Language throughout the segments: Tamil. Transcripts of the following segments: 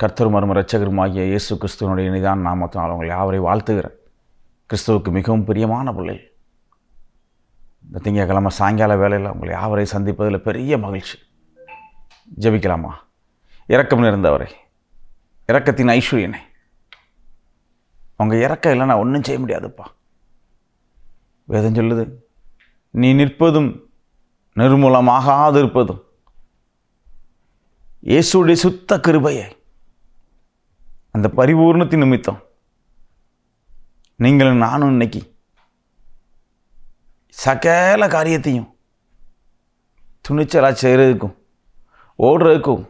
கர்த்தர் மர்ம இயேசு கிறிஸ்துவனுடைய இனிதான் நாமத்தினால் உங்களை யாவரை வாழ்த்துகிறேன். கிறிஸ்துவுக்கு மிகவும் பிரியமான பிள்ளைகள் இந்த திங்கக்கிழமை சாயங்கால வேலையில் உங்களை யாவரை சந்திப்பதில் பெரிய மகிழ்ச்சி. ஜெபிக்கலாமா? இறக்கம் இருந்தவரை இறக்கத்தின் ஐஸ்வர்யனை. உங்கள் இறக்கம் இல்லைன்னா ஒன்றும் செய்ய முடியாதுப்பா. வேதம் சொல்லுது நீ நிற்பதும் நிர்மூலமாகாது இருப்பதும் இயேசுடைய சுத்த கிருபையை அந்த பரிபூர்ணத்தின் நிமித்தம். நீங்களும் நானும் இன்னைக்கு சகல காரியத்தையும் துணிச்சலாக செய்கிறதுக்கும் ஓடுறதுக்கும்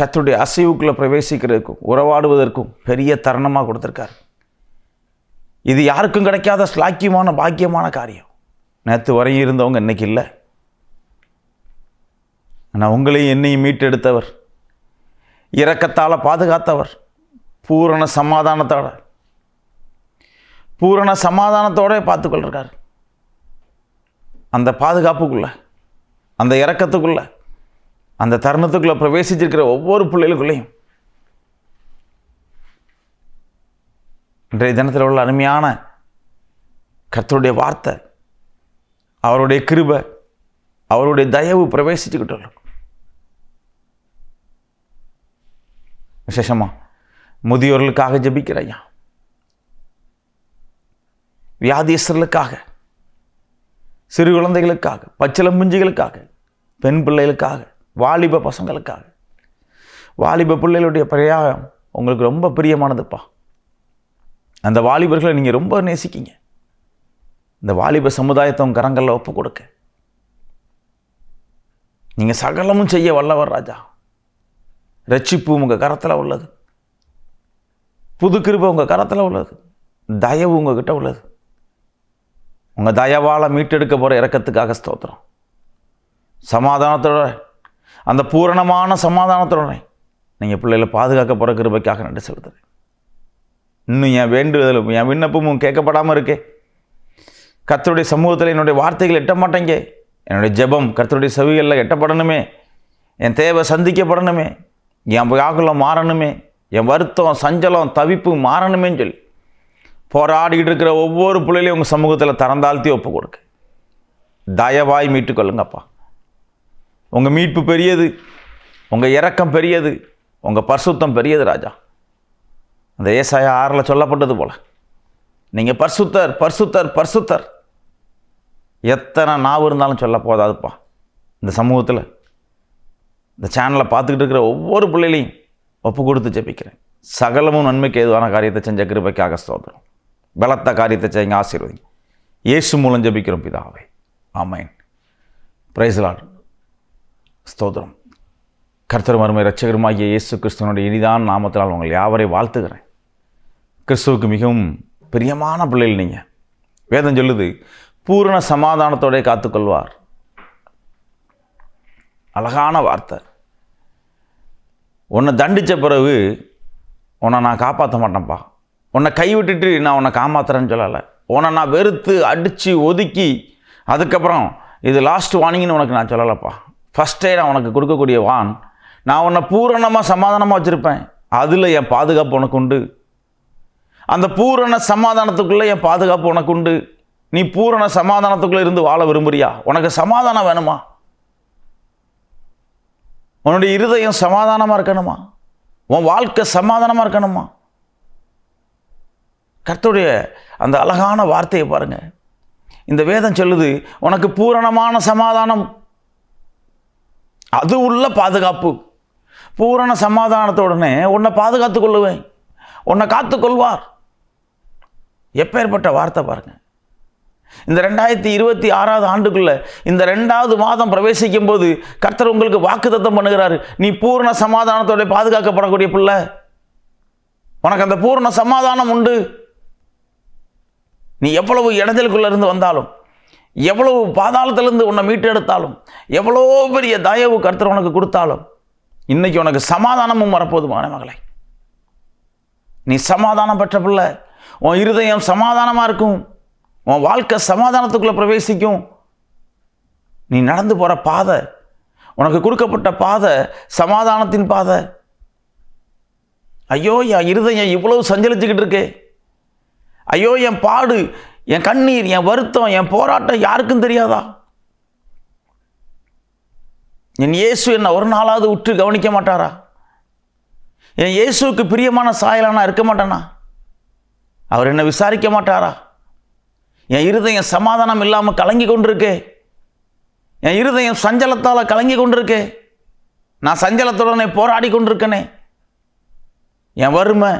கத்துடைய அசைவுக்குள்ளே பிரவேசிக்கிறதுக்கும் உறவாடுவதற்கும் பெரிய தருணமாக கொடுத்துருக்காரு. இது யாருக்கும் கிடைக்காத ஸ்லாக்கியமான பாக்கியமான காரியம். நேற்று வரையும் இருந்தவங்க இன்னைக்கு இல்லை. ஆனால் உங்களையும் என்னையும் மீட்டெடுத்தவர் இரக்கத்தால் பாதுகாத்தவர் பூரண சமாதானத்தோட. பூரண சமாதானத்தோட பார்த்துக்கொள்கிறார் அந்த பாதுகாப்புக்குள்ள அந்த இறக்கத்துக்குள்ள அந்த தருணத்துக்குள்ளே பிரவேசிச்சிருக்கிற ஒவ்வொரு பிள்ளைகளுக்குள்ளேயும் இன்றைய தினத்தில் உள்ள அருமையான கர்த்தருடைய வார்த்தை அவருடைய கிருபை அவருடைய தயவு பிரவேசிச்சுக்கிட்டு விசேஷமா? முதியோர்களுக்காக ஜெபிக்கிற ஐயா வியாதியஸ்தர்களுக்காக சிறு குழந்தைகளுக்காக பச்சிலம்புஞ்சிகளுக்காக பெண் பிள்ளைகளுக்காக வாலிப பசங்களுக்காக. வாலிப பிள்ளைகளுடைய பிரயாகம் உங்களுக்கு ரொம்ப பிரியமானதுப்பா. அந்த வாலிபர்களை நீங்கள் ரொம்ப நேசிக்கிங்க. இந்த வாலிப சமுதாயத்தை உங்கள் கரங்களில் ஒப்பு கொடுக்க. நீங்கள் சகலமும் செய்ய வல்லவர் ராஜா. ரட்சிப்பு உங்கள் கரத்தில் உள்ளது. புது கிருபை உங்கள் கரத்தில் உள்ளது. தயவு உங்ககிட்ட உள்ளது. உங்கள் தயவால் மீட்டெடுக்க போகிற இறக்கத்துக்காக ஸ்தோத்திரம். சமாதானத்தோட அந்த பூரணமான சமாதானத்தோட நீங்கள் பிள்ளைகளை பாதுகாக்க போகிற கிருபைக்காக நன்றி செலுத்துறேன். இன்னும் என் வேண்டுதலும் என் விண்ணப்பமும் கேட்கப்படாமல் இருக்கே. கத்தருடைய சமூகத்தில் என்னுடைய வார்த்தைகள் எட்ட மாட்டேங்க. என்னுடைய ஜெபம் கர்த்தருடைய செவிகளில் எட்டப்படணுமே. என் தேவை சந்திக்கப்படணுமே. என் வியாகுலம் மாறணுமே என் வருத்தம் சஞ்சலம் தவிப்பு மாறணுமேன்னு சொல்லி. போராடிக்கிட்டு இருக்கிற ஒவ்வொரு பிள்ளைகளையும் உங்கள் சமூகத்தில் திறந்தாழ்த்தி ஒப்பு கொடுக்க தயவாய் மீட்டுக்கொள்ளுங்கப்பா உங்கள் மீட்பு பெரியது உங்கள் இறக்கம் பெரியது உங்கள் பரிசுத்தம் பெரியது ராஜா. அந்த ஏசாயா ஆறில் சொல்லப்பட்டது போல். நீங்கள் பர்சுத்தர் பர்சுத்தர் பர்சுத்தர். எத்தனை நாவு இருந்தாலும் சொல்ல போதாதுப்பா. இந்த சமூகத்தில் இந்த சேனலை பார்த்துக்கிட்டு இருக்கிற ஒவ்வொரு பிள்ளைகளையும் ஒப்பு கொடுத்து ஜெபிக்கிறேன். சகலமும் நன்மைக்கு ஏதுவான காரியத்தை செஞ்ச கிருபைக்காக ஸ்தோத்திரம். பலத்த காரியத்தை செய்யுங்க ஆசீர்வதிங்க. இயேசு மூலம் ஜெபிக்கிறோம் பிதாவே. ஆமேன். பிரைஸ்லாட் ஸ்தோத்திரம். கர்த்தர் மருமை ரட்சகருமாகிய இயேசு கிறிஸ்துவனுடைய இனிதான் நாமத்தினால் உங்கள் யாவரை வாழ்த்துகிறேன். கிறிஸ்துவுக்கு மிகவும் பிரியமான பிள்ளைகள் நீங்கள் வேதம் சொல்லுது பூரண சமாதானத்தோடே காத்துக்கொள்வார். அழகான வார்த்தை. உன்னை தண்டித்த பிறகு உன்னை நான் காப்பாற்ற மாட்டேன்ப்பா. உன்னை கைவிட்டுட்டு நான் உன்னை காமாத்துறேன்னு சொல்லலை. உன்னை நான் வெறுத்து அடித்து ஒதுக்கி அதுக்கப்புறம் இது லாஸ்ட் வார்னிங்னு உனக்கு நான் சொல்லலைப்பா. ஃபஸ்ட்டே நான் உனக்கு கொடுக்கக்கூடிய வான் நான் உன்னை பூரணமாக சமாதானமாக வச்சுருப்பேன். அதில் என் பாதுகாப்பு உனக்கு உண்டு. அந்த பூரண சமாதானத்துக்குள்ளே என் பாதுகாப்பு உனக்கு உண்டு. நீ பூரண சமாதானத்துக்குள்ளே இருந்து வாழ விரும்புறியா? உனக்கு சமாதானம் வேணுமா? உன்னுடைய இருதயம் சமாதானமாக இருக்கணுமா? உன் வாழ்க்கை சமாதானமாக இருக்கணுமா? கர்த்தருடைய அந்த அழகான வார்த்தையை பாருங்கள் இந்த வேதம் சொல்லுது உனக்கு பூரணமான சமாதானம். அது உள்ள பாதுகாப்பு. பூரண சமாதானத்துடனே உன்னை பாதுகாத்து கொள்ளுவேன். உன்னை காத்துக்கொள்வார் எப்பேற்பட்ட வார்த்தை பாருங்கள் இந்த ரெண்டாயிரத்தி இருபத்தி ஆறாவது ஆண்டுக்குள்ளே இந்த ரெண்டாவது மாதம் பிரவேசிக்கும் போது கர்த்தர் உங்களுக்கு வாக்குத்தத்தம் பண்ணுகிறாரு. நீ பூர்ண சமாதானத்தோட பாதுகாக்கப்படக்கூடிய பிள்ளை. உனக்கு அந்த பூர்ண சமாதானம் உண்டு. நீ எவ்வளவு இடைஞ்சலுக்குள்ள இருந்து வந்தாலும் எவ்வளவு பாதாளத்திலிருந்து உன்னை மீட்டெடுத்தாலும் எவ்வளோ பெரிய தயவு கர்த்தர் உனக்கு கொடுத்தாலும் இன்னைக்கு உனக்கு சமாதானமும் வரப்போதுமான மகளை. நீ சமாதானம் பெற்ற பிள்ளை. உன் இருதயம் சமாதானமாக இருக்கும். உன் வாழ்க்கை சமாதானத்துக்குள்ளே பிரவேசிக்கும். நீ நடந்து போகிற பாதை உனக்கு கொடுக்கப்பட்ட பாதை சமாதானத்தின் பாதை. ஐயோ என் இருதயம் இவ்வளவு சஞ்சலிச்சுக்கிட்டு இருக்கே. ஐயோ என் பாடு என் கண்ணீர் என் வருத்தம் என் போராட்டம் யாருக்கும் தெரியாதா? என் இயேசு என்னை ஒரு நாளாவது உற்று கவனிக்க மாட்டாரா? என் இயேசுவுக்கு பிரியமான சாயலானா இருக்க மாட்டானா? அவர் என்னை விசாரிக்க மாட்டாரா? என் இருதயம் சமாதானம் இல்லாமல் கலங்கி கொண்டிருக்கு. என் இருதயம் சஞ்சலத்தால் கலங்கி கொண்டிருக்கே. நான் சஞ்சலத்துடனே போராடி கொண்டிருக்கனே. என் வறுமை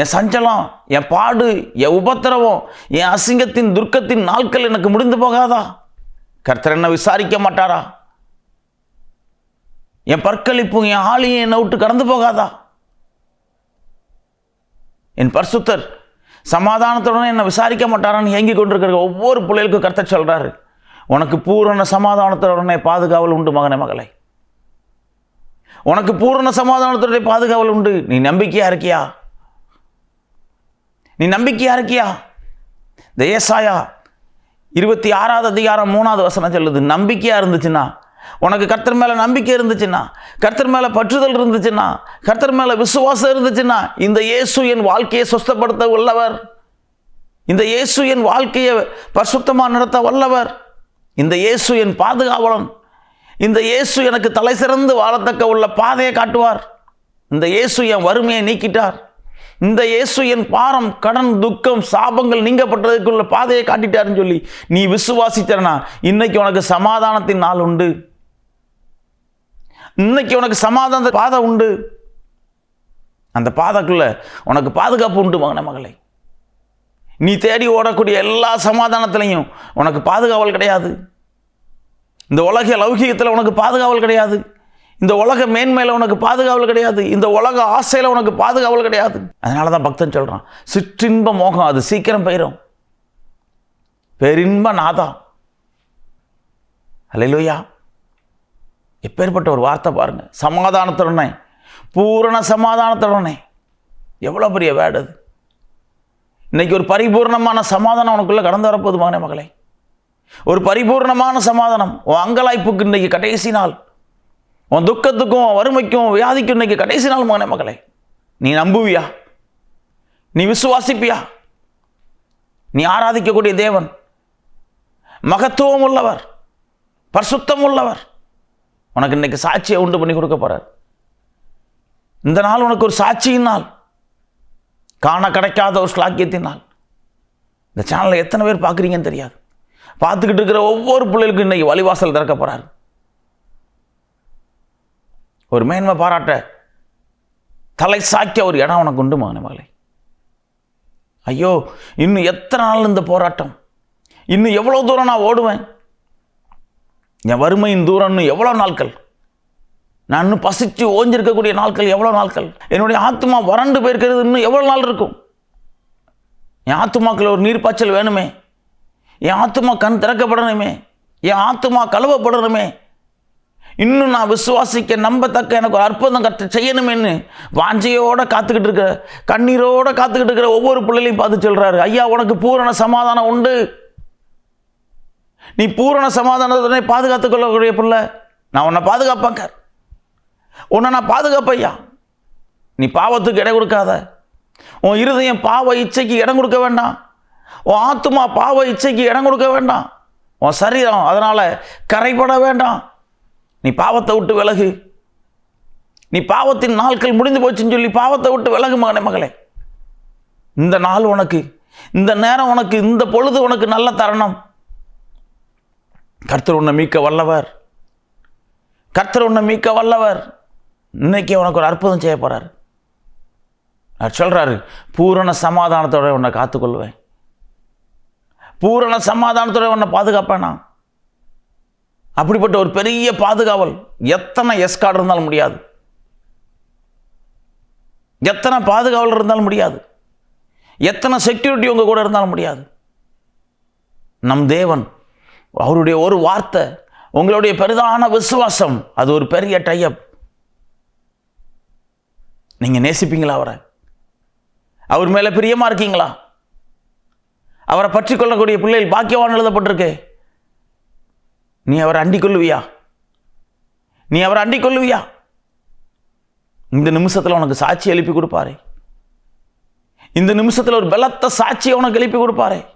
என் சஞ்சலம் என் பாடு என் உபத்திரவம் என் அசிங்கத்தின் துர்க்கத்தின் நாட்கள் எனக்கு முடிந்து போகாதா? கர்த்தர் என்ன விசாரிக்க மாட்டாரா? என் பற்களிப்பும் என் ஆளியும் என்னை விட்டு கடந்து போகாதா? என் பரிசுத்தர் சமாதானத்துடன் என்னை விசாரிக்க மாட்டாரான்னு ஏங்கி கொண்டிருக்கிற ஒவ்வொரு பிள்ளைகளுக்கும் கருத்தை சொல்கிறாரு உனக்கு பூரண சமாதானத்துடனே பாதுகாவல் உண்டு மகனே மகளை. உனக்கு பூரண சமாதானத்துடைய பாதுகாவல் உண்டு. நீ நம்பிக்கையாக இருக்கியா? நீ நம்பிக்கையாக இருக்கியா? தயசாயா இருபத்தி ஆறாவது அதிகாரம் மூணாவது வசனம் சொல்லுது நம்பிக்கையாக இருந்துச்சுன்னா உனக்கு கர்த்தர் மேலே நம்பிக்கை இருந்துச்சுன்னா கர்த்தர் மேலே பற்றுதல் இருந்துச்சுன்னா கர்த்தர் மேலே விசுவாசம் இருந்துச்சுன்னா இந்த இயேசு என் வாழ்க்கையை சொஸ்தப்படுத்த வல்லவர். இந்த இயேசு என் வாழ்க்கையை பரிசுத்தமாக நடத்த வல்லவர். இந்த இயேசு என் பாதுகாவலன். இந்த இயேசு எனக்கு தலை சிறந்து வாழத்தக்க உள்ள பாதையை காட்டுவார். இந்த இயேசு என் வறுமையை நீக்கிட்டார். இந்த இயேசு என் பாரம் கடன் துக்கம் சாபங்கள் நீங்கப்பட்டதுக்குள்ள பாதையை காட்டிட்டாருன்னு சொல்லி நீ விசுவாசித்தனா இன்னைக்கு உனக்கு சமாதானத்தின் நாள் உண்டு. இன்னைக்கு உனக்கு சமாதான பாதை உண்டு. அந்த பாதைக்குள்ள உனக்கு பாதுகாப்பு உண்டு மகன மகளை. நீ தேடி ஓடக்கூடிய எல்லா சமாதானத்திலையும் உனக்கு பாதுகாவல் கிடையாது. இந்த உலக லௌகிகத்தில் உனக்கு பாதுகாவல் கிடையாது. இந்த உலக மேன்மையில் உனக்கு பாதுகாவல் கிடையாது. இந்த உலக ஆசையில் உனக்கு பாதுகாவல் கிடையாது. அதனால தான் பக்தன் சொல்கிறான் சிற்றின்ப மோகம் அது சீக்கிரம் போயிடும் பெரின்ப நாதா. அல்லையா எப்பேற்பட்ட ஒரு வார்த்தை பாருங்கள் சமாதானத்துடனே பூரண சமாதானத்துடனே எவ்வளோ பெரிய வேடு அது. இன்றைக்கி ஒரு பரிபூர்ணமான சமாதானம் உனக்குள்ளே கடந்து வரப்போகுது மகனே மகளே. ஒரு பரிபூர்ணமான சமாதானம். உன் அங்கலாய்ப்புக்கு இன்றைக்கி கடைசி நாள். உன் துக்கத்துக்கும் வறுமைக்கும் வியாதிக்கும் இன்னைக்கு கடைசி நாள் மகனே மகளே. நீ நம்புவியா? நீ விசுவாசிப்பியா? நீ ஆராதிக்கக்கூடிய தேவன். மகத்துவம் உள்ளவர். பரிசுத்தம் உள்ளவர். உனக்கு இன்னைக்கு சாட்சியை உண்டு பண்ணி கொடுக்க போறார். இந்த நாள் உனக்கு ஒரு சாட்சியின் நாள். காண கிடைக்காத ஒரு ஸ்லாக்கியத்தின் நாள். இந்த சேனலை எத்தனை பேர் பார்க்குறீங்கன்னு தெரியாது. பார்த்துக்கிட்டு இருக்கிற ஒவ்வொரு பிள்ளைகளுக்கும் இன்னைக்கு வழிவாசல் திறக்க போறார். ஒரு மேன்மை பாராட்ட தலை சாக்கிய ஒரு இடம் உனக்கு உண்டு மகனே ஐயோ இன்னும் எத்தனை நாள் இந்த போராட்டம்? இன்னும் எவ்வளோ தூரம் நான் ஓடுவேன்? என் வறுமையின் தூரம் இன்னும் எவ்வளோ நாட்கள்? நான் இன்னும் பசிச்சு ஓஞ்சிருக்கக்கூடிய நாட்கள் எவ்வளோ நாட்கள்? என்னுடைய ஆத்மா வறண்டு போயிருக்கிறது இன்னும் எவ்வளோ நாள் இருக்கும்? என் ஆத்துமாக்கள் ஒரு நீர்ப்பாய்ச்சல் வேணுமே? என் ஆத்துமா கண் திறக்கப்படணுமே? என் ஆத்துமா கழுவப்படணுமே? இன்னும் நான் விசுவாசிக்க நம்பத்தக்க எனக்கு ஒரு அற்புதம் கற்று செய்யணுமேன்னு வாஞ்சையோடு காத்துக்கிட்டு இருக்கிற கண்ணீரோடு காத்துக்கிட்டு இருக்கிற ஒவ்வொரு பிள்ளைகளையும் பார்த்து சொல்கிறாரு ஐயா உனக்கு பூரண சமாதானம் உண்டு. நீ பூரண சமாதானத்துடனே பாதுகாத்துக் கொள்ளக்கூடிய பிள்ளை. நான் உன்னை பாதுகாப்பேங்க உன்னை நான் பாதுகாப்பையா நீ பாவத்துக்கு இடம் கொடுக்காத. உன் இருதயம் பாவ இச்சைக்கு இடம் கொடுக்க வேண்டாம். உன் ஆத்துமா பாவ இச்சைக்கு இடம் கொடுக்க வேண்டாம். உன் சரீரம் அதனால் கரைப்பட வேண்டாம். நீ பாவத்தை விட்டு விலகு. நீ பாவத்தின் நாட்கள் முடிந்து போச்சுன்னு சொல்லி பாவத்தை விட்டு விலகு மகனே மகளே. இந்த நாள் உனக்கு இந்த நேரம் உனக்கு இந்த பொழுது உனக்கு நல்ல தருணம். கர்த்தர் உன்னை மீட்க வல்லவர். கர்த்தர் உன்னை மீட்க வல்லவர். இன்னைக்கு உனக்கு ஒரு அற்புதம் செய்ய போறாரு. சொல்கிறாரு பூரண சமாதானத்தோட உன்னை காத்துக்கொள்வேன். பூரண சமாதானத்தோட உன்னை பாதுகாப்பேன் நான். அப்படிப்பட்ட ஒரு பெரிய பாதுகாவல் எத்தனை எஸ்கார்டு இருந்தாலும் முடியாது. எத்தனை பாதுகாவல் இருந்தாலும் முடியாது. எத்தனை செக்யூரிட்டி உங்கள் கூட இருந்தாலும் முடியாது. நம் தேவன் அவருடைய ஒரு வார்த்தை உங்களுடைய பெரிதான விசுவாசம் அது ஒரு பெரிய டையப் நீங்க நேசிப்பீங்களா அவரை? அவர் மேல பிரியமா இருக்கீங்களா? அவரை பற்றி கொள்ளக்கூடிய பிள்ளைகள் பாக்கியவான் எழுதப்பட்டிருக்கு. நீ அவரை அண்டிக் கொள்ளுவியா? நீ அவரை அண்டிக் கொள்ளுவியா? இந்த நிமிஷத்தில் உனக்கு சாட்சி எழுப்பி கொடுப்பாரே. இந்த நிமிஷத்தில் ஒரு பலத்த சாட்சியை உனக்கு எழுப்பி கொடுப்பாரே.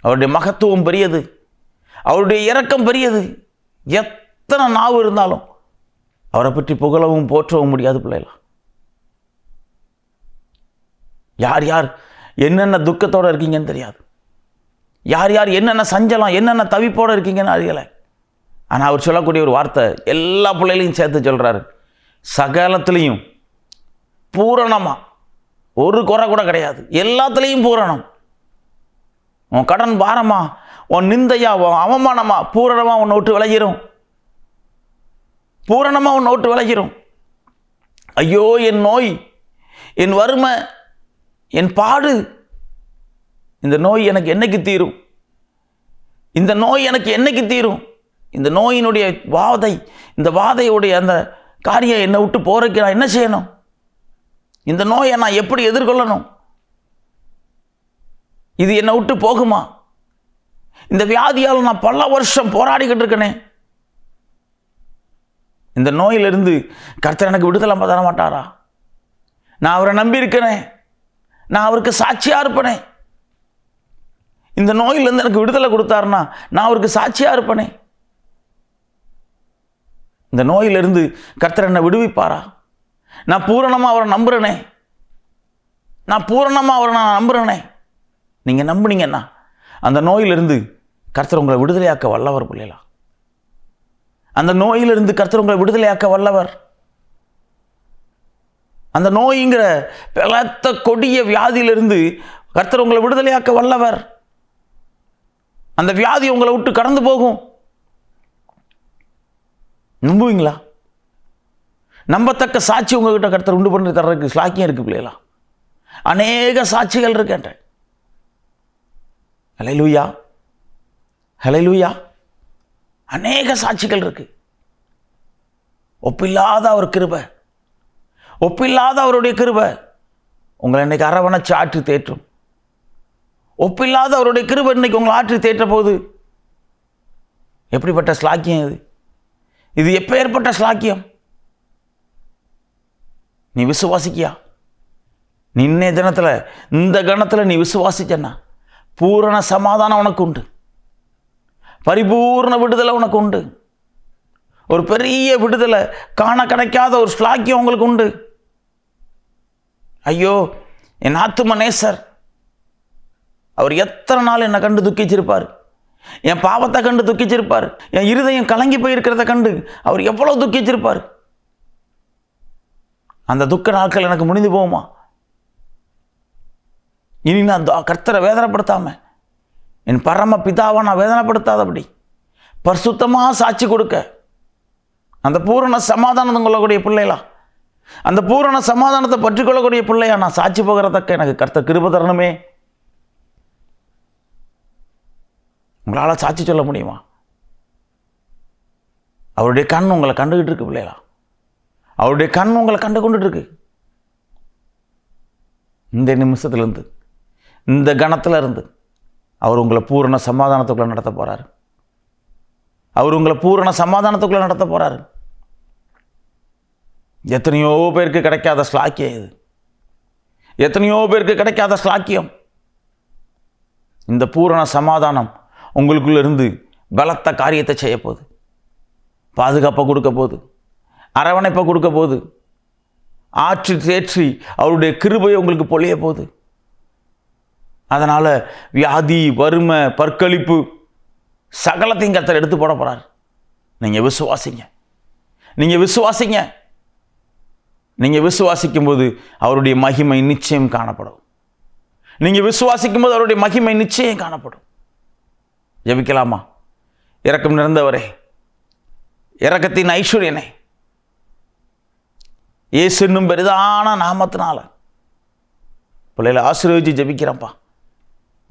அவருடைய மகத்துவம் பெரியது. அவருடைய இறக்கம் பெரியது. எத்தனை நாவு இருந்தாலும் அவரை பற்றி புகழவும் போற்றவும் முடியாது பிள்ளைகளா. யார் யார் என்னென்ன துக்கத்தோடு இருக்கீங்கன்னு தெரியாது. யார் யார் என்னென்ன சஞ்சலம் என்னென்ன தவிப்போடு இருக்கீங்கன்னு அறியலை. ஆனால் அவர் சொல்லக்கூடிய ஒரு வார்த்தை எல்லா பிள்ளைகளையும் சேர்த்து சொல்கிறாரு சகலத்துலேயும் பூரணமாக ஒரு குறை கூட கிடையாது. எல்லாத்துலேயும் பூரணம். உன் கடன் பாரமா. உன் நிந்தையா உன் அவமானமா பூரணமாக உன்னை விட்டு விலகிரும். பூரணமாக உன்னை விட்டு விலகிரும். ஐயோ என் நோய் என் வறுமை என் பாடு இந்த நோய் எனக்கு என்னைக்கு தீரும்? இந்த நோய் எனக்கு என்னைக்கு தீரும்? இந்த நோயினுடைய வாதை இந்த வாதையுடைய அந்த காரியம் என்னை விட்டு போறதுக்கு நான் என்ன செய்யணும்? இந்த நோயை நான் எப்படி எதிர்கொள்ளணும்? இது என்னை விட்டு போகுமா? இந்த வியாதியால் நான் பல வருஷம் போராடிக்கிட்டு இருக்கனே. இந்த நோயிலிருந்து கர்த்தர் எனக்கு விடுதலை தர மாட்டாரா? நான் அவரை நம்பி நான் அவருக்கு சாட்சியாக இருப்பனே. இந்த நோயிலிருந்து எனக்கு விடுதலை கொடுத்தாருன்னா நான் அவருக்கு சாட்சியாக இருப்பனே. இந்த நோயிலிருந்து கர்த்தர் என்னை விடுவிப்பாரா? நான் பூரணமாக அவரை நம்புகிறேனே நான் பூரணமாக அவரை நான் நம்புகிறேனே நீங்கள் நம்புனீங்கன்னா அந்த நோயிலிருந்து கர்த்தர் உங்களை விடுதலையாக்க வல்லவர் பிள்ளைகளா? அந்த நோயிலிருந்து கர்த்தர் உங்களை விடுதலையாக்க வல்லவர். அந்த நோய்ங்கிற பலத்த கொடிய வியாதியிலிருந்து கர்த்தர் உங்களை விடுதலையாக்க வல்லவர். அந்த வியாதி உங்களை விட்டு கடந்து போகும். நம்புவீங்களா? நம்பத்தக்க சாட்சி உங்ககிட்ட கருத்தர் உண்டு பண்ணி தர்றதுக்கு ஸ்லாக்கியம் இருக்கு பிள்ளைகளா? அநேக சாட்சிகள் இருக்கேன் ஹலைலூயா ஹலைலூயா அநேக சாட்சிகள் இருக்கு. ஒப்பில்லாத அவர் கிருபை. ஒப்பில்லாத அவருடைய கிருபை. உங்களை இன்னைக்கு அரவணைச்சு ஆற்றி தேற்றும். ஒப்பில்லாத அவருடைய கிருபை இன்னைக்கு உங்களை ஆற்றி தேற்ற போது எப்படிப்பட்ட ஸ்லாக்கியம் இது? இது எப்போ ஏற்பட்ட ஸ்லாக்கியம்? நீ விசுவாசிக்கியா? நீ இன்னைய தினத்தில் இந்த கணத்தில் நீ விசுவாசிச்சன்னா? பூரண சமாதானம் உனக்கு உண்டு பரிபூர்ண விடுதலை உனக்கு உண்டு ஒரு பெரிய விடுதலை காண கிடைக்காத ஒரு ஸ்லாக்கியம் உங்களுக்கு உண்டு ஐயோ என் ஆத்தும நேசர் அவர் எத்தனை நாள் என்னை கண்டு துக்கிச்சிருப்பார்? என் பாவத்தை கண்டு துக்கிச்சிருப்பார்? என் இருதயம் கலங்கி போயிருக்கிறத கண்டு அவர் எவ்வளோ துக்கிச்சிருப்பார்? அந்த துக்க நாட்கள் எனக்கு முடிந்து போகுமா? இனி நான் கர்த்தரை வேதனைப்படுத்தாம என் பரம பிதாவை நான் வேதனைப்படுத்தாதபடி பரிசுத்தமாக சாட்சி கொடுக்க அந்த பூரண சமாதானம் கொள்ளக்கூடிய பிள்ளைகளா அந்த பூரண சமாதானத்தை பற்றிக்கொள்ளக்கூடிய பிள்ளையா நான் சாட்சி போகிறதக்க எனக்கு கர்த்தர் கிருப தரணுமே. உங்களால் சாட்சி சொல்ல முடியுமா? அவருடைய கண் உங்களை கண்டுகிட்டு இருக்கு பிள்ளைகளா. அவருடைய கண் உங்களை கண்டு கொண்டுட்டு இருக்கு. இந்த நிமிஷத்துலேருந்து இந்த கணத்தில் இருந்து அவர் உங்களை பூரண சமாதானத்துக்குள்ளே நடத்த போகிறார் அவர் உங்களை பூரண சமாதானத்துக்குள்ளே நடத்த போகிறாரு எத்தனையோ பேருக்கு கிடைக்காத ஸ்லாக்கியம் இது. எத்தனையோ பேருக்கு கிடைக்காத ஸ்லாக்கியம். இந்த பூரண சமாதானம் உங்களுக்குள்ளே இருந்து பலத்த காரியத்தை செய்ய போகுது. பாதுகாப்பை கொடுக்க போகுது. அரவணைப்பை கொடுக்க போகுது. ஆற்றி தேற்றி அவருடைய கிருபையை உங்களுக்கு பொழிய போகுது. அதனால் வியாதி வறுமை பற்களிப்பு சகலத்தையும் கத்தர் எடுத்து போட போகிறார் நீங்கள் விசுவாசிங்க. நீங்கள் விசுவாசிங்க. நீங்கள் விசுவாசிக்கும் போது அவருடைய மகிமை நிச்சயம் காணப்படும். நீங்கள் விசுவாசிக்கும் போது அவருடைய மகிமை நிச்சயம் காணப்படும். ஜெபிக்கலாமா? இறக்கம் நிறந்தவரே. இறக்கத்தின் ஐஸ்வர்யனே. இயேசு என்னும் பெரிதான நாமத்தினால. பிள்ளைகளை ஆசீர்வதிச்சு ஜபிக்கிறேன்ப்பா.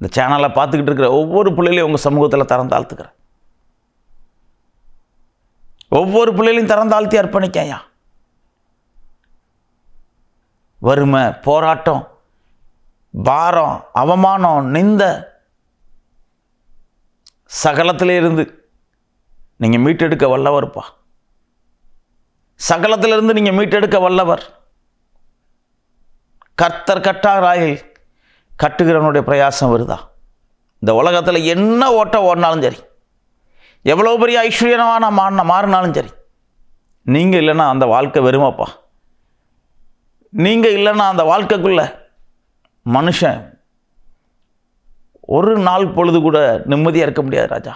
இந்த சேனலை பார்த்துக்கிட்டு இருக்கிற ஒவ்வொரு பிள்ளைகளையும் உங்கள் சமூகத்தில் தரம் தாழ்த்துக்கிறேன் ஒவ்வொரு பிள்ளைகளையும் தரம் தாழ்த்தி அர்ப்பணிக்கையா வறுமை போராட்டம் பாரம் அவமானம் நிந்த சகலத்தில் இருந்து நீங்கள் மீட்டெடுக்க வல்லவர்ப்பா சகலத்திலிருந்து நீங்கள் மீட்டெடுக்க வல்லவர். கர்த்தர் கட்டாராயில் கட்டுகிறவனுடைய பிரயாசம் வருதா? இந்த உலகத்தில் என்ன ஓட்ட ஓடினாலும் சரி எவ்வளோ பெரிய ஐஸ்வர்யமான மாறின மாறினாலும் சரி நீங்கள் இல்லைன்னா அந்த வாழ்க்கை வெறுமாப்பா. நீங்கள் இல்லைன்னா அந்த வாழ்க்கைக்குள்ள மனுஷன் ஒரு நாள் பொழுது கூட நிம்மதியாக இருக்க முடியாது ராஜா.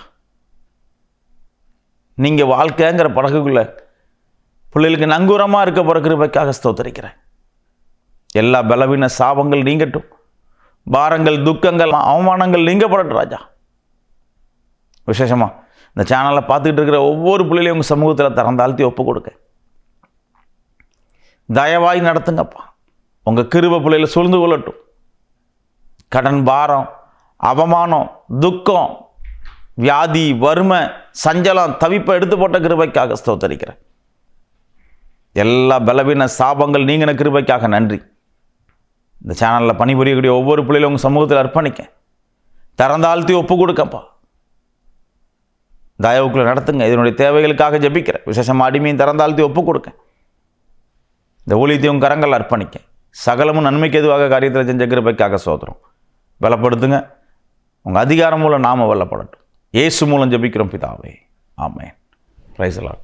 நீங்கள் வாழ்க்கைங்கிற படகுக்குள்ள பிள்ளைகளுக்கு நங்கூரமாக இருக்க போகிற கிருபைக்காக ஸ்தோத்தரிக்கிறேன். எல்லா பலவீன சாபங்கள் நீங்கட்டும். பாரங்கள் துக்கங்கள் அவமானங்கள் நீங்கப்படட்டும் ராஜா. விசேஷமாக இந்த சேனலை பார்த்துக்கிட்டு இருக்கிற ஒவ்வொரு பிள்ளைகளையும் உங்கள் சமூகத்தில் திறந்தாழ்த்தி ஒப்பு கொடுக்க தயவாய் நடத்துங்கப்பா. உங்கள் கிருப பிள்ளைகளை சூழ்ந்து கொள்ளட்டும். கடன் பாரம் அவமானம் துக்கம் வியாதி வறுமை சஞ்சலம் தவிப்பை எடுத்து போட்ட கிருபைக்காக ஸ்தோத்தரிக்கிறேன். எல்லா பலவீன சாபங்கள் நீங்கின கிருபைக்காக நன்றி. இந்த சேனலில் பணிபுரியக்கூடிய ஒவ்வொரு பிள்ளைகளும் உங்கள் சமூகத்தில் அர்ப்பணிக்க. திறந்தாழ்த்தி ஒப்பு கொடுக்கப்பா. தயவுக்குள்ள நடத்துங்க. இதனுடைய தேவைகளுக்காக ஜெபிக்கிறேன் விசேஷமாக அடிமையும் திறந்தாழ்த்தி ஒப்பு கொடுக்க. இந்த ஊழியத்தையும் கரங்கள் அர்ப்பணிக்க. சகலமும் நன்மைக்கு எதுவாக காரியத்தில் செஞ்ச கிருபைக்காக சோதரும். பலப்படுத்துங்க. உங்கள் அதிகாரம் மூலம் நாம வல்லப்படட்டும். இயேசு மூலம் ஜெபிக்கிறோம் பிதாவே. ஆமென். பிரைஸ் எல்லாம்